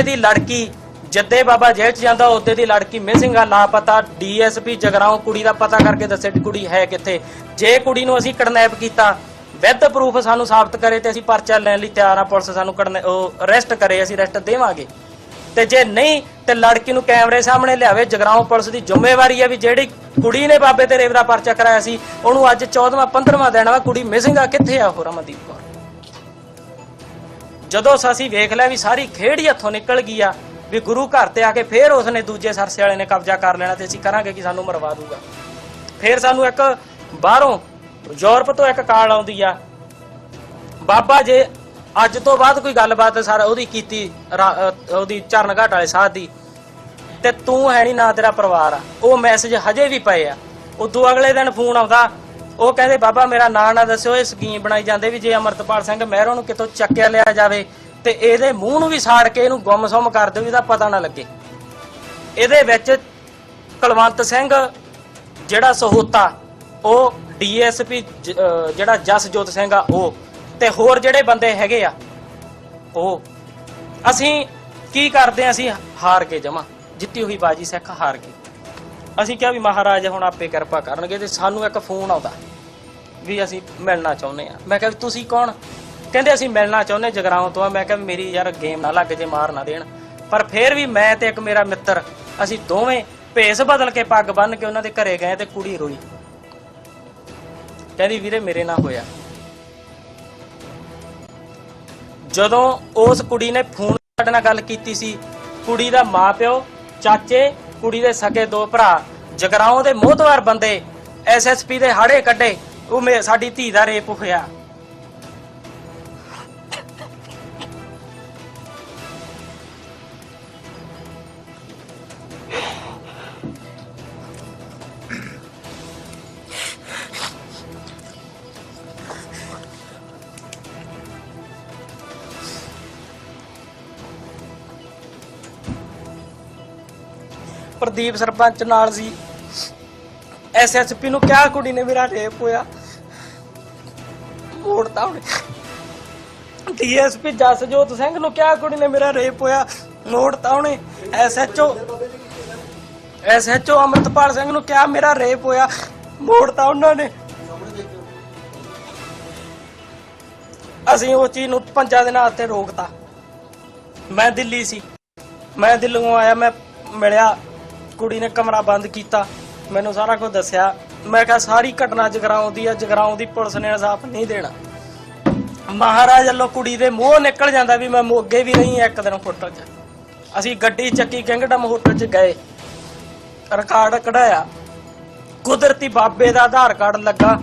ਉਹਦੇ ਦੀ ਲੜਕੀ ਜੱਦੇ ਬਾਬਾ ਜੇਲ੍ਹ ਚ ਜਾਂਦਾ ਉਹਦੇ ਦੀ ਲੜਕੀ ਮਿਸਿੰਗ ਆ, ਲਾਪਤਾ ਡੀਐਸਪੀ ਜਗਰਾਉਂ, ਕੁੜੀ ਦਾ ਪਤਾ ਕਰਕੇ ਦੱਸੇ ਕੁੜੀ ਹੈ ਕਿੱਥੇ। ਜੇ ਕੁੜੀ ਨੂੰ ਅਸੀਂ ਕਿਡਨੈਪ ਕੀਤਾ, ਵਿਦ ਪ੍ਰੂਫ ਸਾਨੂੰ ਸਾਬਤ ਕਰੇ ਤੇ ਅਸੀਂ ਪਰਚਾ ਲੈਣ ਲਈ ਤਿਆਰ ਆ, ਪੁਲਿਸ ਸਾਨੂੰ ਕਿਡਨੈ- ਉਹ ਅਰੈਸਟ ਕਰੇ, ਅਸੀਂ ਅਰੈਸਟ ਦੇਵਾਂਗੇ। ਤੇ ਜੇ ਨਹੀਂ, ਤੇ ਲੜਕੀ ਨੂੰ ਕੈਮਰੇ ਸਾਹਮਣੇ ਲਿਆਵੇ, ਜਗਰਾਉਂ ਪੁਲਿਸ ਦੀ ਜ਼ਿੰਮੇਵਾਰੀ ਹੈ ਵੀ ਜਿਹੜੀ ਕੁੜੀ ਨੇ ਬਾਬੇ ਤੇ ਰੇਵ ਦਾ ਪਰਚਾ ਕਰਾਇਆ ਸੀ, ਉਹਨੂੰ ਅੱਜ 14ਵਾਂ 15ਵਾਂ ਦੇਣਾ ਵਾ ਕੁੜੀ ਮਿਸਿੰਗ ਆ, ਕਿੱਥੇ ਆ ਉਹ ਰਮਨਦੀਪ ਜਦੋਂ ਅਸੀਂ ਵੇਖ ਲਿਆ ਵੀ ਸਾਰੀ ਖੇਡ ਹੀ ਹੱਥੋਂ ਨਿਕਲ ਗਈ ਆ, ਵੀ ਗੁਰੂ ਘਰ ਤੇ ਆ ਕੇ ਫੇਰ ਉਸਨੇ ਦੂਜੇ ਸਰਸੇ ਵਾਲੇ ਨੇ ਕਬਜ਼ਾ ਕਰ ਲੈਣਾ ਤੇ ਅਸੀਂ ਕਰਾਂਗੇ ਕਿ ਸਾਨੂੰ ਮਰਵਾ ਦੂਗਾ। ਫੇਰ ਸਾਨੂੰ ਇੱਕ ਬਾਹਰੋਂ ਯੂਰਪ ਤੋਂ ਇੱਕ ਕਾਲ ਆਉਂਦੀ ਆ। ਬਾਬਾ ਜੇ ਅੱਜ ਤੋਂ ਬਾਅਦ ਕੋਈ ਗੱਲਬਾਤ ਸਾਰਾ ਉਹਦੀ ਕੀਤੀ ਉਹਦੀ ਚਰਨ ਘਾਟ ਵਾਲੇ ਸਾਧ ਦੀ, ਤੇ ਤੂੰ ਹੈ ਨਹੀਂ ਨਾ ਤੇਰਾ ਪਰਿਵਾਰ ਆ। ਉਹ ਮੈਸੇਜ ਹਜੇ ਵੀ ਪਏ ਆ। ਉਦੋਂ ਅਗਲੇ ਦਿਨ ਫੋਨ ਆਉਂਦਾ ਉਹ ਕਹਿੰਦੇ, ਬਾਬਾ, ਮੇਰਾ ਨਾਂ ਨਾ ਦੱਸਿਓ, ਇਹ ਸਕੀਮ ਬਣਾਈ ਜਾਂਦੇ ਵੀ ਜੇ ਅਮਰਤਪਾਲ ਸਿੰਘ ਮਹਿਰੋਂ ਨੂੰ ਕਿਤੋਂ ਚੱਕਿਆ ਲਿਆ ਜਾਵੇ ਤੇ ਇਹਦੇ ਮੂੰਹ ਨੂੰ ਵੀ ਸਾੜ ਕੇ ਇਹਨੂੰ ਗੁੰਮਸੁੰਮ ਕਰ ਦਿਓ, ਇਹਦਾ ਪਤਾ ਨਾ ਲੱਗੇ। ਇਹਦੇ ਵਿੱਚ ਕੁਲਵੰਤ ਸਿੰਘ, ਜਿਹੜਾ ਸਹੋਤਾ, ਉਹ ਡੀਐਸਪੀ ਜਿਹੜਾ ਜਸਜੋਤ ਸਿੰਘ ਆ, ਉਹ ਤੇ ਹੋਰ ਜਿਹੜੇ ਬੰਦੇ ਹੈਗੇ ਆ, ਉਹ। ਅਸੀਂ ਕੀ ਕਰਦੇ ਆ? ਅਸੀਂ ਹਾਰ ਕੇ ਜਮਾ। ਜਿੱਤੀ ਹੋਈ ਬਾਜੀ ਸਿੱਖ ਹਾਰ ਕੇ। ਅਸੀਂ ਕਿਹਾ ਵੀ ਮਹਾਰਾਜ ਹੁਣ ਆਪੇ ਕਿਰਪਾ ਕਰਨਗੇ ਤੇ ਸਾਨੂੰ ਇੱਕ ਫੋਨ ਆਉਂਦਾ। ਵੀ ਅਸੀਂ ਮਿਲਣਾ ਚਾਹੁੰਦੇ ਆ ਮੈਂ ਕਿਹਾ ਵੀ ਤੁਸੀਂ ਕੌਣ? ਕਹਿੰਦੇ ਅਸੀਂ ਮਿਲਣਾ ਚਾਹੁੰਦੇ ਜਗਰਾਉਂ ਤੋਂ ਆ। ਮੈਂ ਕਿਹਾ ਵੀ ਮੇਰੀ ਯਾਰ ਗੇਮ ਨਾ ਲੱਗ ਜੇ, ਮਾਰ ਨਾ ਦੇਣ। ਪਰ ਫਿਰ ਵੀ ਮੈਂ ਤੇ ਇੱਕ ਮੇਰਾ ਮਿੱਤਰ, ਅਸੀਂ ਦੋਵੇਂ ਭੇਸ ਬਦਲ ਕੇ ਪੱਗ ਬੰਨ ਕੇ ਉਹਨਾਂ ਦੇ ਘਰੇ ਗਏ ਤੇ ਕੁੜੀ ਰੋਈ। ਕਹਿੰਦੀ, ਵੀਰੇ, ਮੇਰੇ ਨਾਲ ਹੋਇਆ। ਜਦੋਂ ਉਸ ਕੁੜੀ ਨੇ ਫੋਨ ਸਾਡੇ ਨਾਲ ਗੱਲ ਕੀਤੀ ਸੀ, ਕੁੜੀ ਦਾ ਮਾਪਿਓ, ਚਾਚੇ, ਕੁੜੀ ਦੇ ਸਕੇ ਦੋ ਭਰਾ, ਜਗਰਾਉਂ ਦੇ ਮੋਹਤਵਾਰ ਬੰਦੇ ਐਸਐਸਪੀ ਦੇ ਹਾੜੇ ਕੱਢੇ। ਉਹ ਮੇ- ਸਾਡੀ ਧੀ ਦਾ ਰੇਪ ਹੋਇਆ। ਪ੍ਰਦੀਪ ਸਰਪੰਚ ਨਾਲ ਸੀ। ਐਸਐਸਪੀ ਨੂੰ ਕਿਹਾ ਕੁੜੀ ਨੇ ਮੇਰਾ ਰੇਪ ਹੋਇਆ। ਮੋੜਤਾ ਉਹਨੇ। ਡੀਐਸਪੀ ਜਸਜੋਤ ਸਿੰਘ ਨੂੰ ਕਿਹਾ ਕੁੜੀ ਨੇ ਮੇਰਾ ਰੇਪ ਹੋਇਆ, ਮੋੜਤਾ ਉਹਨੇ। ਐਸਐਚਓ ਐਸਐਚਓ ਅਮਰਤਪਾਲ ਸਿੰਘ ਨੂੰ ਕਿਹਾ ਮੇਰਾ ਰੇਪ ਹੋਇਆ, ਮੋੜਤਾ ਉਹਨਾਂ ਨੇ। ਅਸੀਂ ਉਹ ਚੀਜ਼ ਨੂੰ ਪੰਜਾਂ ਦਿਨਾਂ ਵਾਸਤੇ ਰੋਕਤਾ। ਮੈਂ ਦਿੱਲੀ ਸੀ। ਮੈਂ ਦਿੱਲੀੋਂ ਆਇਆ, ਮੈਂ ਮਿਲਿਆ, ਕੁੜੀ ਨੇ ਕਮਰਾ ਬੰਦ ਕੀਤਾ। ਮੈਨੂੰ ਸਾਰਾ ਕੁਝ ਦੱਸਿਆ। ਮੈਂ ਕਿਹਾ ਸਾਰੀ ਘਟਨਾ ਜਗਰਾਉਂ ਦੀ ਆ, ਜਗਰਾਉਂ ਦੀ ਪੁਲਿਸ ਨੇ ਇਨਸਾਫ ਨਹੀਂ ਦੇਣਾ। ਮਹਾਰਾਜ ਵੱਲੋਂ ਕੁੜੀ ਦੇ ਮੂੰਹ ਨਿਕਲ ਜਾਂਦਾ ਵੀ ਮੈਂ ਮੋਗੇ ਵੀ ਨਹੀਂ ਇੱਕ ਦਿਨ ਹੋਟਲ 'ਚ। ਅਸੀਂ ਗੱਡੀ ਚੱਕੀ ਕਿੰਗਡਮ ਹੋਟਲ 'ਚ ਗਏ। ਰਿਕਾਰਡ ਕਢਾਇਆ। ਕੁਦਰਤੀ ਬਾਬੇ ਦਾ ਆਧਾਰ ਕਾਰਡ ਲੱਗਾ।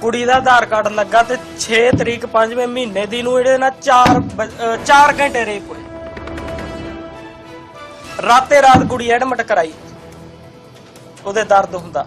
ਕੁੜੀ ਦਾ ਆਧਾਰ ਕਾਰਡ ਲੱਗਾ ਤੇ 6 ਤਰੀਕ 5ਵੇਂ ਮਹੀਨੇ ਦੀ ਨੂੰ ਇਹਦੇ ਨਾਲ 4 4 ਘੰਟੇ ਰੇਪ ਹੋਏ। ਰਾਤੇ ਰਾਤ ਕੁੜੀ ਐਡਮਿਟ ਕਰਾਈ। ਉਹਦੇ ਦਰਦ ਹੁੰਦਾ।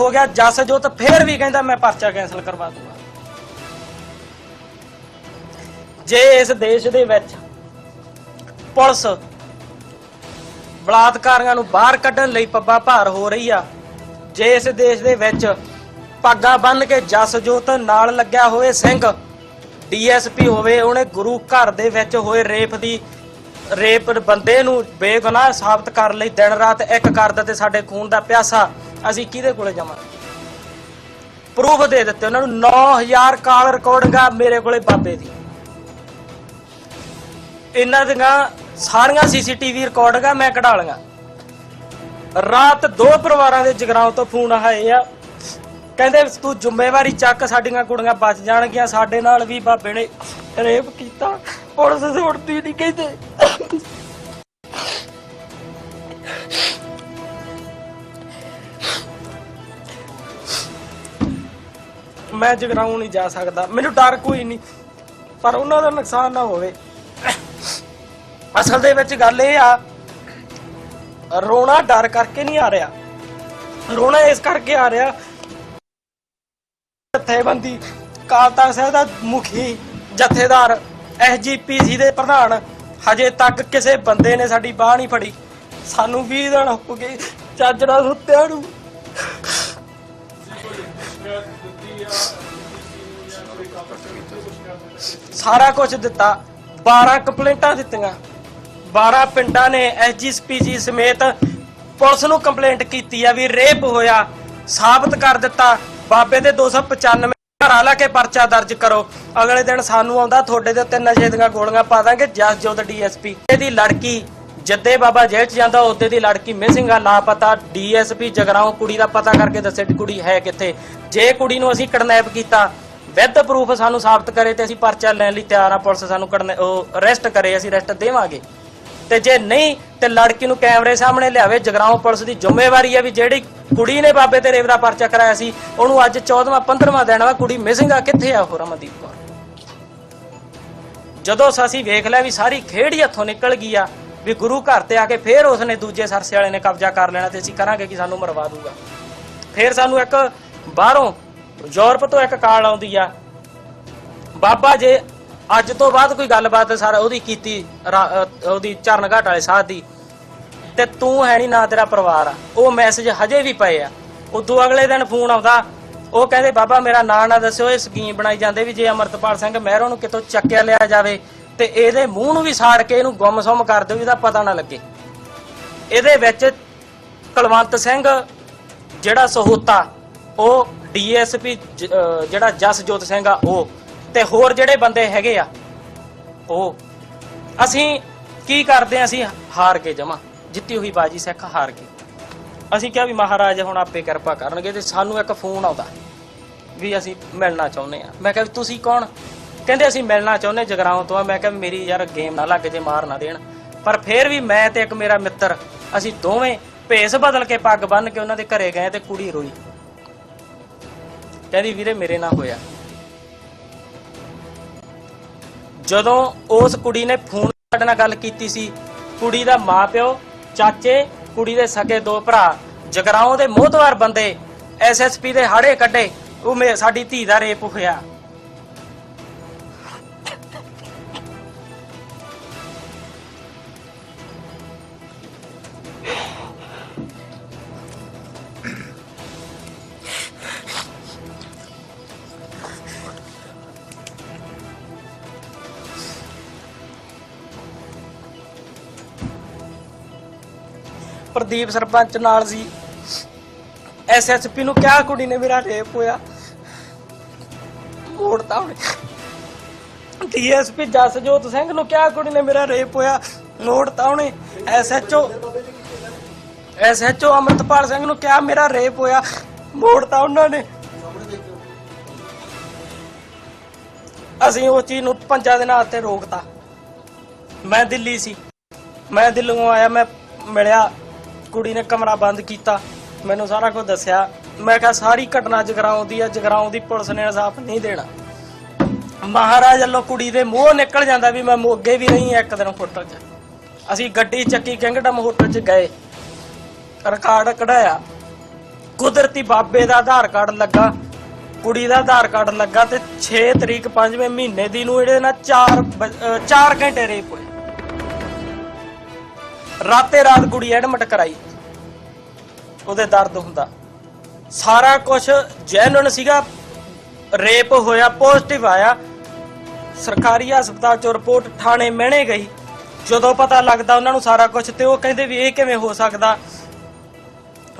ਹੋ ਗਿਆ ਜਸਜੋਤ, ਫੇਰ ਵੀ ਕਹਿੰਦਾ ਮੈਂ ਪਰਚਾ ਕੈਨਸਲ ਕਰਵਾ ਦੂੰਗਾ। ਜੇ ਇਸ ਦੇਸ਼ ਦੇ ਵਿੱਚ ਪੁਲਿਸ ਬਲਾਤਕਾਰੀਆਂ ਨੂੰ ਬਾਹਰ ਕੱਢਣ ਲਈ ਪੱਬਾ ਭਾਰ ਹੋ ਰਹੀ ਆ, ਜੇ ਇਸ ਦੇਸ਼ ਦੇ ਵਿੱਚ ਪੱਗਾਂ ਬੰਨ ਕੇ ਜਸਜੋਤ ਨਾਲ ਲੱਗਿਆ ਹੋਏ ਸਿੰਘ, ਡੀਐਸਪੀ ਹੋਵੇ, ਉਹਨੇ ਗੁਰੂ ਘਰ ਦੇ ਵਿੱਚ ਹੋਏ ਰੇਪ ਦੀ, ਰੇਪ ਬੰਦੇ ਨੂੰ ਬੇਗੁਨਾਹ ਸਾਬਤ ਕਰਨ ਲਈ ਦਿਨ ਰਾਤ ਇੱਕ ਕਰਦਾ ਤੇ ਸਾਡੇ ਖੂਨ ਦਾ ਪਿਆਸਾ ਅਸੀਂ ਕਿਹਦੇ ਕੋਲੇ ਜਾਵਾਂਗੇ ਪ੍ਰੂਫ ਦੇ ਦਿੱਤੇ, ਉਹਨਾਂ ਨੂੰ 9000 ਕਾਲ ਰਿਕਾਰਡਿੰਗਾਂ ਮੇਰੇ ਕੋਲੇ ਬਾਬੇ ਦੀ। ਇਹਨਾਂ ਦੀਆਂ ਸਾਰੀਆਂ ਸੀਸੀਟੀਵੀ ਰਿਕਾਰਡਿੰਗਾਂ ਮੈਂ ਕਢਾ ਲਈਆਂ। ਰਾਤ ਦੋ ਪਰਿਵਾਰਾਂ ਦੇ ਜਗਰਾਉਂ ਤੋਂ ਫੋਨ ਆਏ ਆ। ਕਹਿੰਦੇ, ਤੂੰ ਜ਼ਿੰਮੇਵਾਰੀ ਚੱਕ, ਸਾਡੀਆਂ ਕੁੜੀਆਂ ਬਚ ਜਾਣਗੀਆਂ, ਸਾਡੇ ਨਾਲ ਵੀ ਬਾਬੇ ਨੇ ਰੇਪ ਕੀਤਾ। ਪੁਲਿਸ ਸੁਣਦੀ ਨਹੀਂ ਕਹਿੰਦੇ। ਮੈਂ ਜਗਰਾਉਂ ਨਹੀਂ ਜਾ ਸਕਦਾ। ਮੈਨੂੰ ਡਰ ਕੋਈ ਨਹੀਂ, ਪਰ ਉਹਨਾਂ ਦਾ ਨੁਕਸਾਨ ਨਾ ਹੋਵੇ। ਅਸਲ ਦੇ ਵਿੱਚ ਗੱਲ ਇਹ ਆ, ਰੋਣਾ ਡਰ ਕਰਕੇ ਨਹੀਂ ਆ ਰਿਹਾ। ਰੋਣਾ ਇਸ ਕਰਕੇ ਆ ਰਿਹਾ, ਜਥੇਬੰਦੀ ਕਾਲ ਤਖਤ ਸਾਹਿਬ ਦਾ ਮੁਖੀ, ਜਥੇਦਾਰ ਐਸਜੀਪੀਸੀ ਦੇ ਪ੍ਰਧਾਨ, ਹਜੇ ਤੱਕ ਕਿਸੇ ਬੰਦੇ ਨੇ ਸਾਡੀ ਬਾਹ ਨਹੀਂ ਫੜੀ। ਸਾਨੂੰ 20 ਦਿਨ ਹੋ ਗਏ, ਚੱਜ ਨਾਲ ਸੁੱਤਿਆਂ ਨੂੰ। ਸਾਰਾ ਕੁਝ ਦਿੱਤਾ 12 ਕੰਪਲੇਂਟਾਂ ਦਿੱਤੀਆਂ। 12 ਪਿੰਡਾਂ ਨੇ ਐਸਜੀਪੀਸੀ ਸਮੇਤ ਪੁਲਿਸ ਨੂੰ ਕੰਪਲੇਂਟ ਕੀਤੀ ਆ ਵੀ ਰੇਪ ਹੋਇਆ, ਸਾਬਤ ਕਰ ਦਿੱਤਾ। ਬਾਬੇ ਦੇ 295 ਘਰਾਂ ਲਾ ਕੇ ਪਰਚਾ ਦਰਜ ਕਰੋ। ਅਗਲੇ ਦਿਨ ਸਾਨੂੰ ਆਉਂਦਾ, ਤੁਹਾਡੇ ਦੇ ਉੱਤੇ ਨਸ਼ੇ ਦੀਆਂ ਗੋਲੀਆਂ ਪਾ ਦਾਂਗੇ, ਜਸਜੋਤ ਡੀਐਸਪੀ ਇਹਦੀ ਲੜਕੀ ਜੱਦੇ ਬਾਬਾ ਜੇਲ੍ਹ ਚ ਜਾਂਦਾ, ਉਹਦੇ ਦੀ ਲੜਕੀ ਮਿਸਿੰਗ ਆ ਲਾਪਤਾ ਡੀਐਸਪੀ ਜਗਰਾਉਂ ਕੁੜੀ ਦਾ ਪਤਾ ਕਰਕੇ ਦੱਸੇ ਕੁੜੀ ਹੈ ਕਿੱਥੇ। ਜੇ ਕੁੜੀ ਨੂੰ ਅਸੀਂ ਕਿਡਨੈਪ ਕੀਤਾ ਵਿਦ ਪ੍ਰੂਫ ਸਾਨੂੰ ਸਾਬਤ ਕਰੇ ਤੇ ਅਸੀਂ ਪਰਚਾ ਲੈਣ ਲਈ ਤਿਆਰ ਆ, ਪੁਲਿਸ ਸਾਨੂੰ ਕਿਡਨੈ ਉਹ ਅਰੈਸਟ ਕਰੇ, ਅਸੀਂ ਅਰੈਸਟ ਦੇਵਾਂਗੇ। ਤੇ ਜੇ ਨਹੀਂ, ਤੇ ਲੜਕੀ ਨੂੰ ਕੈਮਰੇ ਸਾਹਮਣੇ ਲਿਆਵੇ, ਜਗਰਾਉਂ ਪੁਲਿਸ ਦੀ ਜ਼ਿੰਮੇਵਾਰੀ ਹੈ ਵੀ ਜਿਹੜੀ ਕੁੜੀ ਨੇ ਬਾਬੇ ਤੇ ਰੇਪ ਦਾ ਪਰਚਾ ਕਰਾਇਆ ਸੀ, ਉਹਨੂੰ ਅੱਜ 14ਵਾਂ 15ਵਾਂ ਦਿਨ ਵਾ, ਕੁੜੀ ਮਿਸਿੰਗ ਆ, ਕਿੱਥੇ ਆ ਉਹ ਰਮਨਦੀਪ ਕੌਰ? ਜਦੋਂ ਅਸੀਂ ਵੇਖ ਲਿਆ ਵੀ ਸਾਰੀ ਖੇਡ ਹੀ ਹੱਥੋਂ ਨਿਕਲ ਗਈ ਆ, ਵੀ ਗੁਰੂ ਘਰ ਤੇ ਆ ਕੇ ਫੇਰ ਉਸਨੇ ਦੂਜੇ ਸਰਸੇ ਵਾਲੇ ਨੇ ਕਬਜ਼ਾ ਕਰ ਲੈਣਾ ਤੇ ਅਸੀਂ ਕਰਾਂਗੇ ਕਿ ਸਾਨੂੰ ਮਰਵਾ ਦੂਗਾ। ਫੇਰ ਸਾਨੂੰ ਇੱਕ ਬਾਹਰੋਂ ਯੂਰਪ ਤੋਂ ਇੱਕ ਕਾਲ ਆਉਂਦੀ ਆ। ਬਾਬਾ ਜੇ ਅੱਜ ਤੋਂ ਬਾਅਦ ਕੋਈ ਗੱਲਬਾਤ ਸਾਰਾ ਉਹਦੀ ਕੀਤੀ ਉਹਦੀ ਚਰਨ ਘਾਟ ਵਾਲੇ ਸਾਧ ਦੀ, ਤੇ ਤੂੰ ਹੈ ਨਹੀਂ ਨਾ ਤੇਰਾ ਪਰਿਵਾਰ ਆ। ਉਹ ਮੈਸੇਜ ਹਜੇ ਵੀ ਪਏ ਆ। ਉਦੋਂ ਅਗਲੇ ਦਿਨ ਫੋਨ ਆਉਂਦਾ, ਉਹ ਕਹਿੰਦੇ, ਬਾਬਾ, ਮੇਰਾ ਨਾਂ ਨਾ ਦੱਸਿਓ, ਇਹ ਸਕੀਮ ਬਣਾਈ ਜਾਂਦੇ ਵੀ ਜੇ ਅਮਰਤਪਾਲ ਸਿੰਘ ਮਹਿਰੋਂ ਨੂੰ ਕਿਤੋਂ ਚੱਕਿਆ ਲਿਆ ਜਾਵੇ, ਤੇ ਇਹਦੇ ਮੂੰਹ ਨੂੰ ਵੀ ਸਾੜ ਕੇ ਇਹਨੂੰ ਗੁੰਮਸੁੰਮ ਕਰ ਦਿਓ, ਇਹਦਾ ਪਤਾ ਨਾ ਲੱਗੇ। ਇਹਦੇ ਵਿੱਚ ਕੁਲਵੰਤ ਸਿੰਘ, ਜਿਹੜਾ ਸਹੂਤਾ, ਉਹ ਡੀਐਸਪੀ ਜਿਹੜਾ ਜਸਜੋਤ ਸਿੰਘ ਆ ਉਹ ਤੇ ਹੋਰ ਜਿਹੜੇ ਬੰਦੇ ਹੈਗੇ ਆ, ਉਹ ਅਸੀਂ ਕੀ ਕਰਦੇ ਆ, ਅਸੀਂ ਹਾਰ ਕੇ ਜਮਾ। ਜਿੱਤੀ ਹੋਈ ਬਾਜੀ ਸਿੱਖ ਹਾਰ ਕੇ। ਅਸੀਂ ਕਿਹਾ ਵੀ ਮਹਾਰਾਜ ਹੁਣ ਆਪੇ ਕਿਰਪਾ ਕਰਨਗੇ ਤੇ ਸਾਨੂੰ ਇੱਕ ਫੋਨ ਆਉਂਦਾ ਵੀ ਅਸੀਂ ਮਿਲਣਾ ਚਾਹੁੰਦੇ ਆ। ਮੈਂ ਕਿਹਾ ਵੀ ਤੁਸੀਂ ਕੌਣ? ਕਹਿੰਦੇ ਅਸੀਂ ਮਿਲਣਾ ਚਾਹੁੰਦੇ ਜਗਰਾਉਂ ਤੋਂ ਆ। ਮੈਂ ਕਿਹਾ ਵੀ ਮੇਰੀ ਯਾਰ ਗੇਮ ਨਾ ਲੱਗ ਜੇ, ਮਾਰ ਨਾ ਦੇਣ। ਪਰ ਫਿਰ ਵੀ ਮੈਂ ਤੇ ਇੱਕ ਮੇਰਾ ਮਿੱਤਰ, ਅਸੀਂ ਦੋਵੇਂ ਭੇਸ ਬਦਲ ਕੇ ਪੱਗ ਬੰਨ ਕੇ ਉਹਨਾਂ ਦੇ ਘਰੇ ਗਏ ਤੇ ਕੁੜੀ ਰੋਈ। ਕਹਿੰਦੀ ਵੀਰੇ ਮੇਰੇ ਨਾਲ ਹੋਇਆ। ਜਦੋਂ ਉਸ ਕੁੜੀ ਨੇ ਫੋਨ ਸਾਡੇ ਨਾਲ ਗੱਲ ਕੀਤੀ ਸੀ, ਕੁੜੀ ਦਾ ਮਾਪਿਓ, ਚਾਚੇ, ਕੁੜੀ ਦੇ ਸਕੇ ਦੋ ਭਰਾ, ਜਗਰਾਉਂ ਦੇ ਮੋਹਤਵਾਰ ਬੰਦੇ ਐਸਐਸਪੀ ਦੇ ਹਾੜੇ ਕੱਢੇ, ਉਹ ਮੇ, ਸਾਡੀ ਧੀ ਦਾ ਰੇਪ ਹੋਇਆ। ਪ੍ਰਦੀਪ ਸਰਪੰਚ ਨਾਲ ਸੀ। ਐਸਐਸਪੀ ਨੂੰ ਕਿਹਾ ਕੁੜੀ ਨੇ ਮੇਰਾ ਰੇਪ ਹੋਇਆ। ਮੋੜਤਾ ਉਹਨੇ ਡੀਐਸਪੀ ਜਸਜੋਤ ਸਿੰਘ ਨੂੰ ਕਿਹਾ ਕੁੜੀ ਨੇ ਮੇਰਾ ਰੇਪ ਹੋਇਆ। ਮੋੜਤਾ ਉਹਨੇ ਐਸਐਚਓ ਐਸਐਚਓ ਅਮਰਤਪਾਲ ਸਿੰਘ ਨੂੰ ਕਿਹਾ ਮੇਰਾ ਰੇਪ ਹੋਇਆ। ਮੋੜਤਾ ਉਹਨਾਂ ਨੇ। ਅਸੀਂ ਉਹ ਚੀਜ਼ ਨੂੰ ਪੰਜਾਂ ਦਿਨਾਂ ਵਾਸਤੇ ਰੋਕਤਾ। ਮੈਂ ਦਿੱਲੀ ਸੀ। ਮੈਂ ਦਿੱਲੀੋਂ ਆਇਆ, ਮੈਂ ਮਿਲਿਆ। ਕੁੜੀ ਨੇ ਕਮਰਾ ਬੰਦ ਕੀਤਾ, ਮੈਨੂੰ ਸਾਰਾ ਕੁਝ ਦੱਸਿਆ। ਮੈਂ ਕਿਹਾ, ਸਾਰੀ ਘਟਨਾ ਜਗਰਾਉਂ ਦੀ ਆ, ਜਗਰਾਉਂ ਦੀ ਪੁਲਿਸ ਨੇ ਇਨਸਾਫ ਨਹੀਂ ਦੇਣਾ। ਮਹਾਰਾਜ ਵੱਲੋਂ ਕੁੜੀ ਦੇ ਮੂੰਹ ਨਿਕਲ ਜਾਂਦਾ ਵੀ ਮੈਂ ਮੋਗੇ ਵੀ ਨਹੀਂ ਇੱਕ ਦਿਨ ਹੋਟਲ 'ਚ। ਅਸੀਂ ਗੱਡੀ ਚੱਕੀ ਕਿੰਗਡਮ ਹੋਟਲ 'ਚ ਗਏ। ਰਿਕਾਰਡ ਕਢਾਇਆ। ਕੁਦਰਤੀ ਬਾਬੇ ਦਾ ਆਧਾਰ ਕਾਰਡ ਲੱਗਾ। ਕੁੜੀ ਦਾ ਆਧਾਰ ਕਾਰਡ ਲੱਗਾ ਤੇ 6 ਤਰੀਕ 5ਵੇਂ ਮਹੀਨੇ ਦੀ ਨੂੰ ਇਹਦੇ ਨਾਲ 4 4 ਘੰਟੇ ਰੇਪ ਹੋਏ। ਰਾਤੇ ਰਾਤ ਕੁੜੀ ਐਡਮਿਟ ਕਰਾਈ। ਉਹਦੇ ਦਰਦ ਹੁੰਦਾ। ਸਾਰਾ ਕੁਝ ਜੈਨੂਨ ਸੀਗਾ। ਰੇਪ ਹੋਇਆ ਪੋਜ਼ਿਟਿਵ ਆਇਆ। ਸਰਕਾਰੀ ਹਸਪਤਾਲ ਚੋਂ ਰਿਪੋਰਟ ਥਾਣੇ ਮਹਿਣੇ ਗਈ। ਜਦੋਂ ਪਤਾ ਲੱਗਦਾ ਉਹਨਾਂ ਨੂੰ ਸਾਰਾ ਕੁਝ ਤੇ ਉਹ ਕਹਿੰਦੇ ਵੀ ਇਹ ਕਿਵੇਂ ਹੋ ਸਕਦਾ।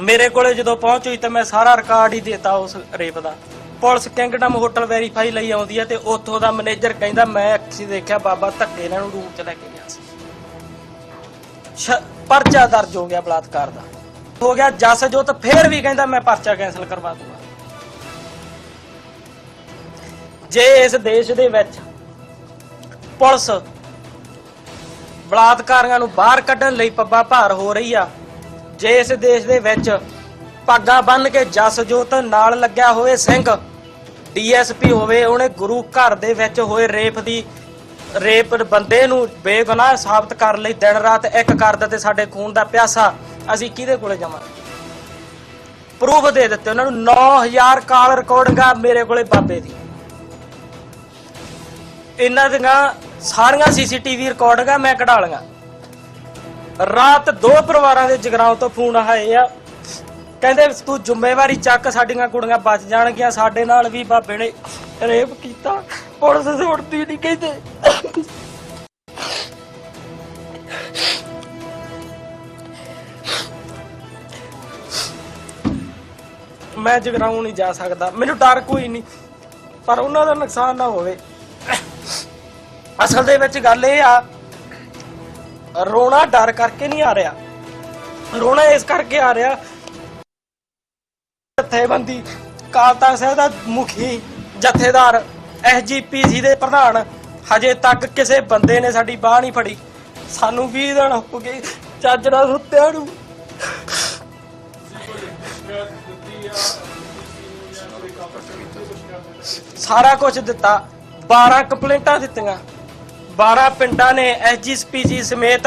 ਮੇਰੇ ਕੋਲੇ ਜਦੋਂ ਪਹੁੰਚ ਹੋਈ ਤਾਂ ਮੈਂ ਸਾਰਾ ਰਿਕਾਰਡ ਹੀ ਦੇਤਾ ਉਸ ਰੇਪ ਦਾ। ਪੁਲਿਸ ਕਿੰਗਡਮ ਹੋਟਲ ਵੈਰੀਫਾਈ ਲਈ ਆਉਂਦੀ ਹੈ ਤੇ ਉੱਥੋਂ ਦਾ ਮੈਨੇਜਰ ਕਹਿੰਦਾ, ਮੈਂ ਅੱਖੀ ਦੇਖਿਆ, ਬਾਬਾ ਧੱਕੇ ਨਾਲ ਨੂੰ ਰੂਮ ਚ ਲੈ ਕੇ ਗਿਆ। ਸ਼- ਪਰਚਾ ਦਰਜ ਹੋ ਗਿਆ ਬਲਾਤਕਾਰ ਦਾ। ਹੋ ਗਿਆ ਜਸ ਫੇਰ ਵੀ ਕਹਿੰਦਾ ਮੈਂ ਪਰਚਾ ਕੈਨਸਲ ਕਰਵਾ ਦੂੰਗਾ। ਜੇ ਇਸ ਦੇਸ਼ ਦੇ ਵਿੱਚ ਪੁਲਿਸ ਬਲਾਤਕਾਰੀਆਂ ਨੂੰ ਬਾਹਰ ਕੱਢਣ ਲਈ ਪੱਬਾ ਭਾਰ ਹੋ ਰਹੀ ਆ, ਜੇ ਇਸ ਦੇਸ਼ ਦੇ ਵਿੱਚ ਪੱਗਾਂ ਬੰਨ ਕੇ ਜਸ ਜੋਤ ਨਾਲ ਲੱਗਿਆ ਹੋਵੇ ਸਿੰਘ, ਡੀਐਸਪੀ ਹੋਵੇ, ਉਹਨੇ ਗੁਰੂ ਘਰ ਦੇ ਵਿੱਚ ਹੋਏ ਰੇਪ ਦੀ ਰੇਪ ਬੰਦੇ ਨੂੰ ਬੇਗੁਨਾਹ ਸਾਬਤ ਕਰਨ ਲਈ ਦਿਨ ਰਾਤ ਇੱਕ ਕਰਦਾ ਤੇ ਸਾਡੇ ਖੂਨ ਦਾ ਪਿਆਸਾ। ਅਸੀਂ ਕਿਹਦੇ ਕੋਲੇ ਜਾਵਾਂਗੇ ਪ੍ਰੂਫ ਦੇ ਦਿੱਤੇ ਉਹਨਾਂ ਨੂੰ। 9000 ਕਾਲ ਰਿਕਾਰਡਿੰਗਾਂ ਮੇਰੇ ਕੋਲੇ ਬਾਬੇ ਦੀ। ਇਹਨਾਂ ਦੀਆਂ ਸਾਰੀਆਂ ਸੀਸੀਟੀਵੀ ਰਿਕਾਰਡਿੰਗਾਂ ਮੈਂ ਕਢਾ ਲਈਆਂ। ਰਾਤ ਦੋ ਪਰਿਵਾਰਾਂ ਦੇ ਜਗਰਾਉਂ ਤੋਂ ਫੋਨ ਆਏ ਆ। ਕਹਿੰਦੇ, ਤੂੰ ਜ਼ਿੰਮੇਵਾਰੀ ਚੱਕ, ਸਾਡੀਆਂ ਕੁੜੀਆਂ ਬਚ ਜਾਣਗੀਆਂ, ਸਾਡੇ ਨਾਲ ਵੀ ਬਾਬੇ ਨੇ ਰੇਪ ਕੀਤਾ, ਪੁਲਿਸ ਸੁਣਦੀ ਨਹੀਂ ਕਹਿੰਦੇ। ਮੈਂ ਜਗਰਾਉਂ ਨਹੀਂ ਜਾ ਸਕਦਾ, ਮੈਨੂੰ ਡਰ ਕੋਈ ਨਹੀਂ ਪਰ ਉਹਨਾਂ ਦਾ ਨੁਕਸਾਨ ਨਾ ਹੋਵੇ। ਅਸਲ ਦੇ ਵਿੱਚ ਗੱਲ ਇਹ ਆ, ਰੋਣਾ ਡਰ ਕਰਕੇ ਨਹੀਂ ਆ ਰਿਹਾ। ਰੋਣਾ ਇਸ ਕਰਕੇ ਆ ਰਿਹਾ, ਜਥੇਬੰਦੀ, ਕਾਲਤਾ ਸਾਹਿਬ ਦਾ ਮੁਖੀ ਜਥੇਦਾਰ ਐਸਜੀਪੀਸੀ ਦੇ ਪ੍ਰਧਾਨ, ਹਜੇ ਤੱਕ ਕਿਸੇ ਬੰਦੇ ਨੇ ਸਾਡੀ ਬਾਹ ਨਹੀਂ ਫੜੀ। ਸਾਨੂੰ 20 ਦਿਨ ਹੋ ਗਏ ਚੱਜ ਨਾਲ ਸੁੱਤਿਆਂ ਨੂੰ। ਸਾਰਾ ਕੁਝ ਦਿੱਤਾ 12 ਕੰਪਲੇਂਟਾਂ ਦਿੱਤੀਆਂ। 12 ਪਿੰਡਾਂ ਨੇ ਐਸਜੀਪੀਸੀ ਸਮੇਤ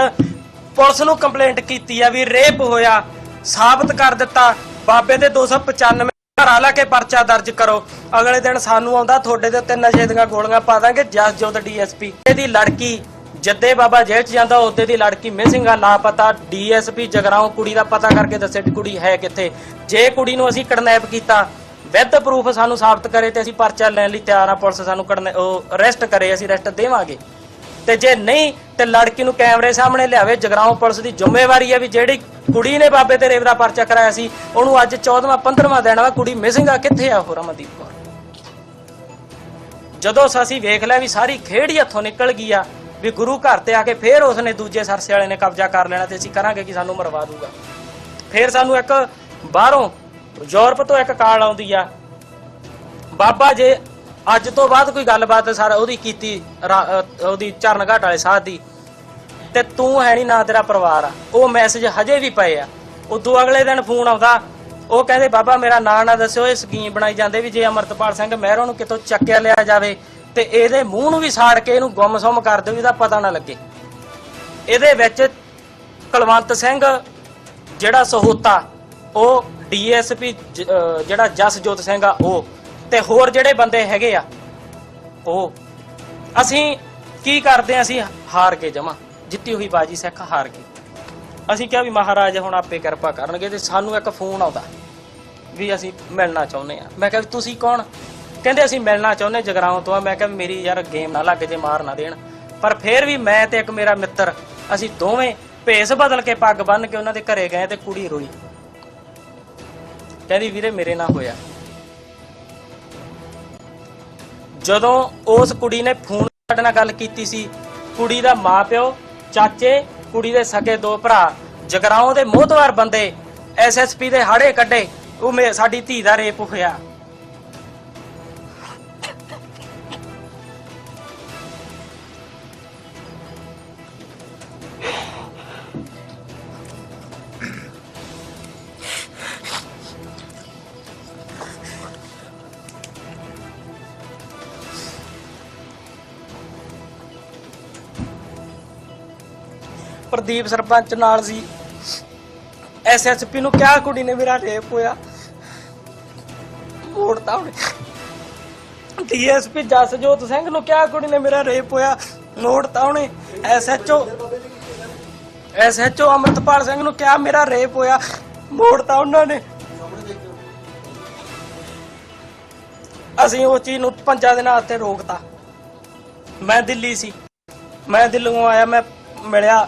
ਪੁਲਿਸ ਨੂੰ ਕੰਪਲੇਂਟ ਕੀਤੀ ਆ ਵੀ ਰੇਪ ਹੋਇਆ, ਸਾਬਤ ਕਰ ਦਿੱਤਾ। ਬਾਬੇ ਦੇ 295 ਘਰਾ ਲਾ ਕੇ ਪਰਚਾ ਦਰਜ ਕਰੋ। ਅਗਲੇ ਦਿਨ ਸਾਨੂੰ ਆਉਂਦਾ, ਤੁਹਾਡੇ ਦੇ ਉੱਤੇ ਨਸ਼ੇ ਦੀਆਂ ਗੋਲੀਆਂ ਪਾ ਦਾਂਗੇ, ਜਸਜੋਤ ਡੀਐਸਪੀ। ਇਹਦੀ ਲੜਕੀ ਜੱਦੇ ਬਾਬਾ ਜੇਲ੍ਹ ਚ ਜਾਂਦਾ, ਉਹਦੇ ਦੀ ਲੜਕੀ ਮਿਸਿੰਗ ਆ, ਲਾਪਤਾ। ਡੀਐਸਪੀ ਜਗਰਾਉਂ ਕੁੜੀ ਦਾ ਪਤਾ ਕਰਕੇ ਦੱਸੇ ਵੀ ਕੁੜੀ ਹੈ ਕਿੱਥੇ। ਜੇ ਕੁੜੀ ਨੂੰ ਅਸੀਂ ਕਿਡਨੈਪ ਕੀਤਾ, ਵਿਦ ਪ੍ਰੂਫ ਸਾਨੂੰ ਸਾਬਤ ਕਰੇ ਤੇ ਅਸੀਂ ਪਰਚਾ ਲੈਣ ਲਈ ਤਿਆਰ ਆ, ਪੁਲਿਸ ਸਾਨੂੰ ਕਿਡਨੈ- ਉਹ ਅਰੈਸਟ ਕਰੇ, ਅਸੀਂ ਅਰੈਸਟ ਦੇਵਾਂਗੇ। ਤੇ ਜੇ ਨਹੀਂ, ਤੇ ਲੜਕੀ ਨੂੰ ਕੈਮਰੇ ਸਾਹਮਣੇ ਲਿਆਵੇ। ਜਗਰਾਉਂ ਪੁਲਿਸ ਦੀ ਜ਼ਿੰਮੇਵਾਰੀ ਹੈ ਵੀ ਜਿਹੜੀ ਕੁੜੀ ਨੇ ਬਾਬੇ ਤੇ ਰੇਪ ਦਾ ਪਰਚਾ ਕਰਾਇਆ ਸੀ, ਉਹਨੂੰ ਅੱਜ 14ਵਾਂ 15ਵਾਂ ਦਿਨ ਵਾ, ਕੁੜੀ ਮਿਸਿੰਗ ਆ, ਕਿੱਥੇ ਆ ਉਹ ਰਮਨਦੀਪ ਕੌਰ? ਜਦੋਂ ਅਸੀਂ ਵੇਖ ਲਿਆ ਵੀ ਸਾਰੀ ਖੇਡ ਹੀ ਹੱਥੋਂ ਨਿਕਲ ਗਈ ਆ, ਵੀ ਗੁਰੂ ਘਰ ਤੇ ਆ ਕੇ ਫੇਰ ਉਸਨੇ ਦੂਜੇ ਸਰਸੇ ਵਾਲੇ ਨੇ ਕਬਜ਼ਾ ਕਰ ਲੈਣਾ ਤੇ ਅਸੀਂ ਕਰਾਂਗੇ ਕਿ ਸਾਨੂੰ ਮਰਵਾ ਦੂਗਾ। ਫੇਰ ਸਾਨੂੰ ਇੱਕ ਬਾਹਰੋਂ ਯੂਰਪ ਤੋਂ ਇੱਕ ਕਾਲ ਆਉਂਦੀ ਆ, ਬਾਬਾ ਜੇ ਅੱਜ ਤੋਂ ਬਾਅਦ ਕੋਈ ਗੱਲਬਾਤ ਸਾਰਾ, ਉਹਦੀ ਕੀਤੀ, ਰਾ- ਉਹਦੀ ਚਰਨ ਘਾਟ ਵਾਲੇ ਸਾਧ ਦੀ। ਤੇ ਤੂੰ ਹੈ ਨਹੀਂ ਨਾ ਤੇਰਾ ਪਰਿਵਾਰ ਆ। ਉਹ ਮੈਸੇਜ ਹਜੇ ਵੀ ਪਏ ਆ। ਉਦੋਂ ਅਗਲੇ ਦਿਨ ਫੋਨ ਆਉਂਦਾ। ਉਹ ਕਹਿੰਦੇ, ਬਾਬਾ, ਮੇਰਾ ਨਾਂ ਨਾ ਦੱਸਿਓ, ਇਹ ਸਕੀਮ ਬਣਾਈ ਜਾਂਦੇ ਵੀ ਜੇ ਅਮਰਤਪਾਲ ਸਿੰਘ ਮਹਿਰੋਂ ਨੂੰ ਕਿਤੋਂ ਚੱਕਿਆ ਲਿਆ ਜਾਵੇ, ਤੇ ਇਹਦੇ ਮੂੰਹ ਨੂੰ ਵੀ ਸਾੜ ਕੇ ਇਹਨੂੰ ਗੁੰਮਸੁੰਮ ਕਰ ਦਿਓ, ਇਹਦਾ ਪਤਾ ਨਾ ਲੱਗੇ। ਇਹਦੇ ਵਿੱਚ ਕੁਲਵੰਤ ਸਿੰਘ, ਜਿਹੜਾ ਸਹੋਤਾ, ਉਹ ਡੀਐਸਪੀ ਜਿਹੜਾ ਜਸਜੋਤ ਸਿੰਘ ਆ, ਉਹ ਤੇ ਹੋਰ ਜਿਹੜੇ ਬੰਦੇ ਹੈਗੇ ਆ, ਉਹ ਅਸੀਂ ਕੀ ਕਰਦੇ ਆ? ਅਸੀਂ ਹਾਰ ਕੇ ਜਮਾ। ਜਿੱਤੀ ਹੋਈ ਬਾਜੀ ਸਿੱਖ ਹਾਰ ਕੇ। ਅਸੀਂ ਕਿਹਾ ਵੀ ਮਹਾਰਾਜ ਹੁਣ ਆਪੇ ਕਿਰਪਾ ਕਰਨਗੇ ਤੇ ਸਾਨੂੰ ਇੱਕ ਫੋਨ ਆਉਂਦਾ ਵੀ ਅਸੀਂ ਮਿਲਣਾ ਚਾਹੁੰਦੇ ਆ। ਮੈਂ ਕਿਹਾ ਵੀ ਤੁਸੀਂ ਕੌਣ? ਕਹਿੰਦੇ ਅਸੀਂ ਮਿਲਣਾ ਚਾਹੁੰਦੇ ਜਗਰਾਉਂ ਤੋਂ ਆ। ਮੈਂ ਕਿਹਾ ਮੇਰੀ ਯਾਰ ਗੇਮ ਨਾ ਲੱਗ ਜੇ, ਮਾਰ ਨਾ ਦੇਣ। ਪਰ ਫਿਰ ਵੀ ਮੈਂ ਤੇ ਇੱਕ ਮੇਰਾ ਮਿੱਤਰ, ਅਸੀਂ ਦੋਵੇਂ ਭੇਸ ਬਦਲ ਕੇ ਪੱਗ ਬੰਨ ਕੇ ਉਹਨਾਂ ਦੇ ਘਰੇ ਗਏ ਤੇ ਕੁੜੀ ਰੋਈ। ਕਹਿੰਦੀ, ਵੀਰੇ, ਮੇਰੇ ਨਾਲ ਹੋਇਆ। ਜਦੋਂ ਉਸ ਕੁੜੀ ਨੇ ਫੋਨ ਸਾਡੇ ਨਾਲ ਗੱਲ ਕੀਤੀ ਸੀ, ਕੁੜੀ ਦਾ ਮਾਪਿਓ, ਚਾਚੇ, ਕੁੜੀ ਦੇ ਸਕੇ ਦੋ ਭਰਾ, ਜਗਰਾਉਂ ਦੇ ਮੋਹਤਵਾਰ ਬੰਦੇ ਐਸਐਸਪੀ ਦੇ ਹਾੜੇ ਕੱਢੇ, ਉਹ ਮੇ, ਸਾਡੀ ਧੀ ਦਾ ਰੇਪ ਹੋਇਆ। ਪ੍ਰਦੀਪ ਸਰਪੰਚ ਨਾਲ ਸੀ। ਐਸਐਸਪੀ ਨੂੰ ਕਿਹਾ ਕੁੜੀ ਨੇ ਮੇਰਾ ਰੇਪ ਹੋਇਆ। ਮੋੜਤਾ ਉਹਨੇ। ਡੀਐਸਪੀ ਜਸਜੋਤ ਸਿੰਘ ਨੂੰ ਕਿਹਾ ਕੁੜੀ ਨੇ ਮੇਰਾ ਰੇਪ ਹੋਇਆ। ਮੋੜਤਾ ਉਹਨੇ। ਐਸਐਚਓ ਐਸਐਚਓ ਅਮਰਤਪਾਲ ਸਿੰਘ ਨੂੰ ਕਿਹਾ ਮੇਰਾ ਰੇਪ ਹੋਇਆ। ਮੋੜਤਾ ਉਹਨਾਂ ਨੇ। ਅਸੀਂ ਉਹ ਚੀਜ਼ ਨੂੰ ਪੰਜਾਂ ਦਿਨਾਂ ਵਾਸਤੇ ਰੋਕਤਾ। ਮੈਂ ਦਿੱਲੀ ਸੀ। ਮੈਂ ਦਿੱਲੀੋਂ ਆਇਆ, ਮੈਂ ਮਿਲਿਆ।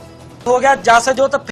ਹੋ ਗਿਆ ਜਸ ਜੋਤ